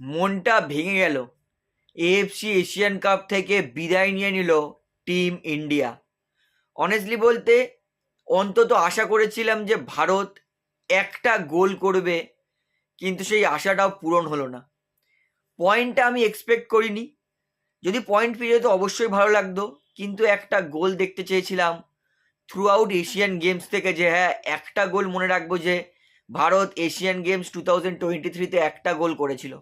মনটা ভেঙে গেল। এএফসি এশিয়ান কাপ থেকে বিদায় নিয়ে নিল টিম ইন্ডিয়া অনেস্টলি বলতে, অন্তত আশা করেছিলাম যে ভারত একটা গোল করবে, কিন্তু সেই আশাটাও পূরণ হলো না। পয়েন্টটা আমি এক্সপেক্ট করিনি। যদি পয়েন্ট পেয়ে যেত অবশ্যই ভালো লাগতো, কিন্তু একটা গোল দেখতে চেয়েছিলাম থ্রু আউট এশিয়ান গেমস থেকে যে হ্যাঁ একটা গোল মনে রাখব যে Bharat Asian Games two thousand twenty থ্রিতে একটা গোল করেছিল।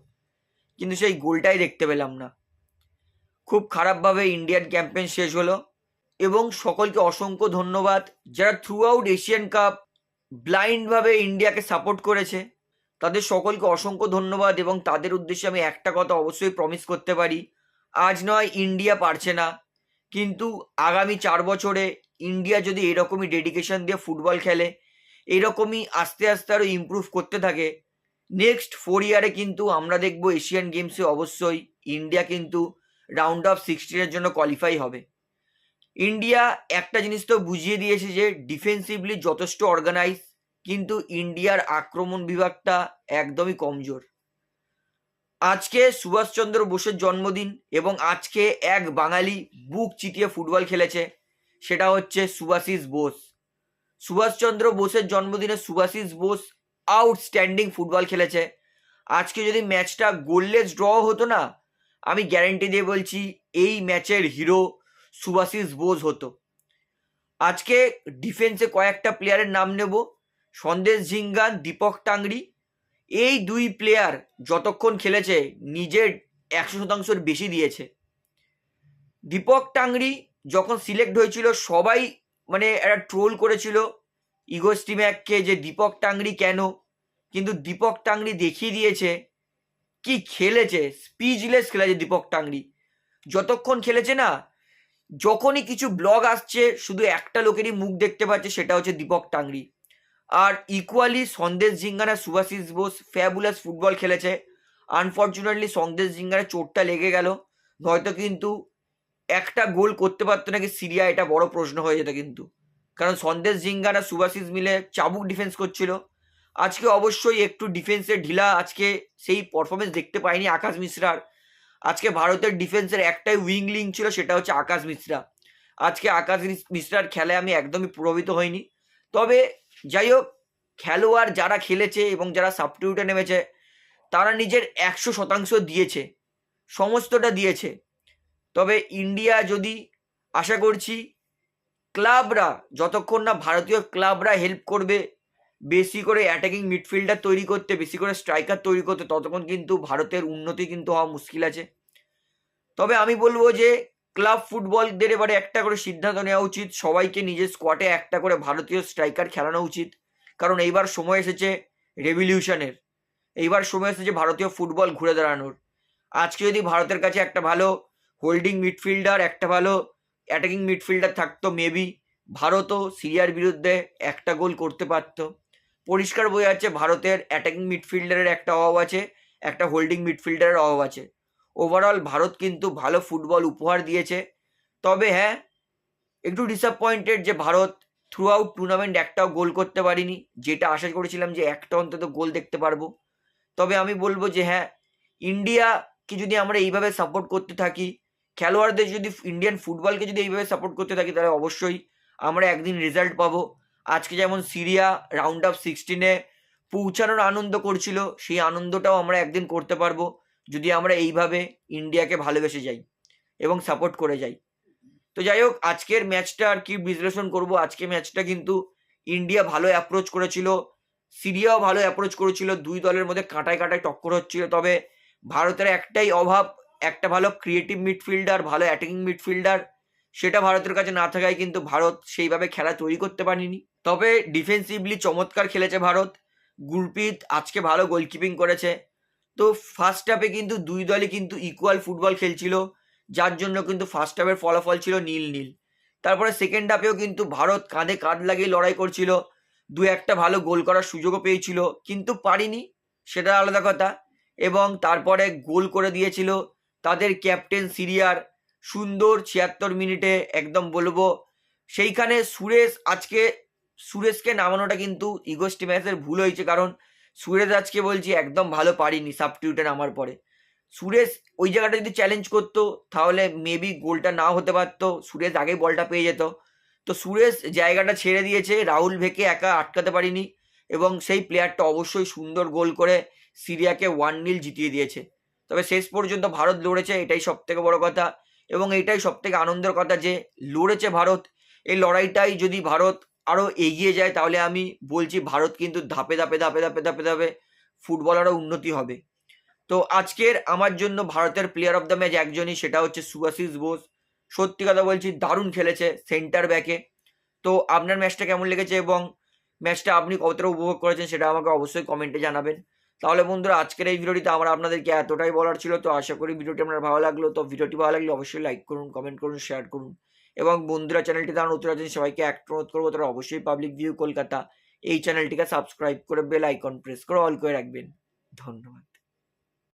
কিন্তু সেই গোলটাই দেখতে পেলাম না। খুব খারাপভাবে ইন্ডিয়ান ক্যাম্পেন শেষ হলো এবং সকলকে অসংখ্য ধন্যবাদ যারা থ্রু আউট এশিয়ান কাপ ব্লাইন্ডভাবে ইন্ডিয়াকে সাপোর্ট করেছে। তাদের সকলকে অসংখ্য ধন্যবাদ এবং তাদের উদ্দেশ্যে আমি একটা কথা অবশ্যই প্রমিস করতে পারি, আজ নয় ইন্ডিয়া পারছে না। কিন্তু আগামী চার বছরে ইন্ডিয়া যদি এরকমই ডেডিকেশন দিয়ে ফুটবল খেলে, এরকমই আস্তে আস্তে আরও ইমপ্রুভ করতে থাকে নেক্সট ফোর ইয়ারে কিন্তু আমরা দেখব এশিয়ান গেমসে অবশ্যই ইন্ডিয়া কিন্তু রাউন্ড অফ সিক্সটিনের জন্য কোয়ালিফাই হবে। ইন্ডিয়া একটা জিনিস তো বুঝিয়ে দিয়েছে যে ডিফেন্সিভলি যথেষ্ট অর্গানাইজ কিন্তু ইন্ডিয়ার আক্রমণ বিভাগটা একদমই কমজোর। আজকে সুভাষচন্দ্র বোসের জন্মদিন এবং আজকে এক বাঙালি বুক চিতিয়ে ফুটবল খেলেছে, সেটা হচ্ছে সুভাষিস বোস। সুভাষচন্দ্র বোসের জন্মদিনে সুভাষিস বোস আউটস্ট্যান্ডিং ফুটবল খেলেছে। আজকে যদি ম্যাচটা গোললেস ড্র হতো না, আমি গ্যারেন্টি দিয়ে বলছি এই ম্যাচের হিরো সুভাষিস বোস হতো। আজকে ডিফেন্সে কয়েকটা প্লেয়ারের নাম নেব, সন্দেশ ঝিঙ্গান দীপক টাংরি এই দুই প্লেয়ার যতক্ষণ খেলেছে, নিজের একশো শতাংশের বেশি দিয়েছে। দীপক টাংরি যখন সিলেক্ট হয়েছিল, সবাই মানে একটা ট্রোল করেছিল ইগো স্টিম্যাককে যে দীপক টাংরি কেন? কিন্তু দীপক টাংরি দেখিয়ে দিয়েছে, কি খেলেছে? স্পিচলেস খেলেছে দীপক টাংরি। যতক্ষণ খেলেছে না, যখনই কিছু ব্লগ আসছে, শুধু একটা লোকেরই মুখ দেখতে পাচ্ছে, সেটা হচ্ছে দীপক টাংরি। আর equally Sandesh Jhingan Subhasish Bose fabulous football খেলেছে। আনফর্চুনেটলি সন্দেশ জিঙ্গানা চোটটা লেগে গেল। নয়তো কিন্তু একটা গোল করতে পারতো নাকি সিরিয়া এটা বড় প্রশ্ন হয়ে যেত কিন্তু। কারণ সন্দেশ জিঙ্গানা সুভাষিস মিলে চাবুক ডিফেন্স করছিল। আজকে অবশ্যই একটু ডিফেন্সে ঢিলা, আজকে সেই পারফরমেন্স দেখতে পাইনি আকাশ মিশ্রার। আজকে ভারতের ডিফেন্সের একটাই উইং লিঙ্ক ছিল, সেটা হচ্ছে আকাশ মিশ্রা। আজকে আকাশ মিশ্রার খেলায় আমি একদমই প্রভাবিত হইনি। তবে যাই হোক, খেলোয়াড় যারা খেলেছে এবং যারা সাবস্টিটিউটে নেমেছে, তারা নিজের একশো শতাংশ দিয়েছে। সমস্তটা দিয়েছে। তবে ইন্ডিয়া যদি, আশা করছি ক্লাবরা, যতক্ষণ না ভারতীয় ক্লাবরা হেল্প করবে, বেশি করে অ্যাটাকিং মিডফিল্ডার তৈরি করতে, বেশি করে স্ট্রাইকার তৈরি করতে, ততক্ষণ কিন্তু ভারতের উন্নতি কিন্তু হওয়া মুশকিল আছে। তবে আমি বলব যে ক্লাব ফুটবলদের এবারে একটা করে সিদ্ধান্ত নেওয়া উচিত, সবাইকে নিজের স্কোয়াডে একটা করে ভারতীয় স্ট্রাইকার খেলানো উচিত। কারণ এইবার সময় এসেছে রেভলিউশনের এইবার সময় এসেছে ভারতীয় ফুটবল ঘুরে দাঁড়ানোর। আজকে যদি ভারতের কাছে একটা ভালো হোল্ডিং মিডফিল্ডার একটা ভালো অ্যাটাকিং মিডফিল্ডার থাকতো মেবি ভারতও সিরিয়ার বিরুদ্ধে একটা গোল করতে পারতো। পরিষ্কার বোঝা যাচ্ছে ভারতের অ্যাটাকিং মিডফিল্ডারের একটা অভাব আছে, একটা হোল্ডিং মিডফিল্ডারের অভাব আছে। ওভারঅল ভারত কিন্তু ভালো ফুটবল উপহার দিয়েছে। তবে হ্যাঁ একটু ডিসঅ্যাপয়েন্টেড যে ভারত থ্রু আউট টুর্নামেন্ট একটাও গোল করতে পারিনি, যেটা আশা করেছিলাম যে একটা অন্তত গোল দেখতে পারব। তবে আমি বলব যে হ্যাঁ ইন্ডিয়াকে যদি আমরা এইভাবে সাপোর্ট করতে থাকি খেলোয়াড়দের যদি ইন্ডিয়ান ফুটবলকে যদি এইভাবে সাপোর্ট করতে থাকি, তাহলে অবশ্যই আমরা একদিন রেজাল্ট পাবো। আজকে যেমন সিরিয়া রাউন্ড অফ সিক্সটিনে পৌঁছানোর আনন্দ করছিল, সেই আনন্দটাও আমরা একদিন করতে পারব, যদি আমরা এইভাবে ইন্ডিয়াকে ভালোবেসে যাই এবং সাপোর্ট করে যাই। তো যাই হোক, আজকের ম্যাচটা আর কি বিশ্লেষণ করব? আজকে ম্যাচটা কিন্তু ইন্ডিয়া ভালো অ্যাপ্রোচ করেছিল, সিরিয়াও ভালো অ্যাপ্রোচ করেছিল, দুই দলের মধ্যে কাঁটায় কাঁটায় টক্কর হচ্ছিল। তবে ভারতের একটাই অভাব একটা ভালো ক্রিয়েটিভ মিডফিল্ডার ভালো অ্যাটাকিং মিডফিল্ডার সেটা ভারতের কাছে না থাকায় কিন্তু ভারত সেইভাবে খেলা তৈরি করতে পারেনি। তবে ডিফেন্সিভলি চমৎকার খেলেছে ভারত। গুরপ্রীত আজকে ভালো গোলকিপিং করেছে। তো ফার্স্ট হাফে কিন্তু দুই দলই কিন্তু ইকুয়াল ফুটবল খেলছিল, যার জন্য কিন্তু ফার্স্ট হাফের ফলাফল ছিল নীল নীল। তারপরে সেকেন্ড হাফেও কিন্তু ভারত কাঁধে কাঁধ লাগিয়ে লড়াই করছিল, দু একটা ভালো গোল করার সুযোগও পেয়েছিল, কিন্তু পারিনি, সেটা আলাদা কথা। এবং তারপরে গোল করে দিয়েছিল তাদের ক্যাপ্টেন সিরিয়ার সুন্দর ছিয়াত্তর মিনিটে একদম বলব। সেইখানে সুরেশ আজকে, সুরেশকে নামানোটা কিন্তু ইগোস্টি ম্যাচের ভুল হয়েছে কারণ সুরেশ আজকে বলছি একদম ভালো পারিনি সাবটিউটে নামার পরে। সুরেশ ওই জায়গাটা যদি চ্যালেঞ্জ করতো তাহলে মেবি গোলটা নাও হতে পারতো, সুরেশ আগেই বলটা পেয়ে যেত। তো সুরেশ জায়গাটা ছেড়ে দিয়েছে, রাহুল ভেকে একা আটকাতে পারিনি এবং সেই প্লেয়ারটা অবশ্যই সুন্দর গোল করে সিরিয়াকে ওয়ান নীল জিতিয়ে দিয়েছে। তবে শেষ পর্যন্ত ভারত লড়েছে, এটাই সব থেকে বড় কথা এবং এটাই সব থেকে আনন্দের কথা যে লড়েছে ভারত। এই লড়াইটাই যদি ভারত আরও এগিয়ে যায়, তাহলে আমি বলছি ভারত কিন্তু ধাপে ধাপে ধাপে ধাপে ধাপে ধাপে ফুটবলারও উন্নতি হবে। তো আজকের আমার জন্য ভারতের প্লেয়ার অফ দ্য ম্যাচ একজনই, সেটা হচ্ছে সুভাশিস বোস। সত্যি কথা বলছি, দারুণ খেলেছে সেন্টার ব্যাকে তো আপনার ম্যাচটা কেমন লেগেছে এবং ম্যাচটা আপনি কতটা উপভোগ করেছেন, সেটা আমাকে অবশ্যই কমেন্টে জানাবেন। তাহলে বন্ধুরা, আজকের এই ভিডিওটিতে আমার আপনাদেরকে এতটাই বলার ছিল, তো আশা করি ভিডিওটি আপনার ভালো লাগল। তো ভিডিওটি ভালো লাগলে অবশ্যই লাইক করুন কমেন্ট করুন শেয়ার করুন। এবং বন্ধুরা চ্যানেলটি তারা নতুন আছেন, সবাইকে এক অনুরোধ করব, তারা অবশ্যই পাবলিক ভিউ কলকাতা এই চ্যানেলটিকে সাবস্ক্রাইব করে বেল আইকন প্রেস করে অল করে রাখবেন। ধন্যবাদ।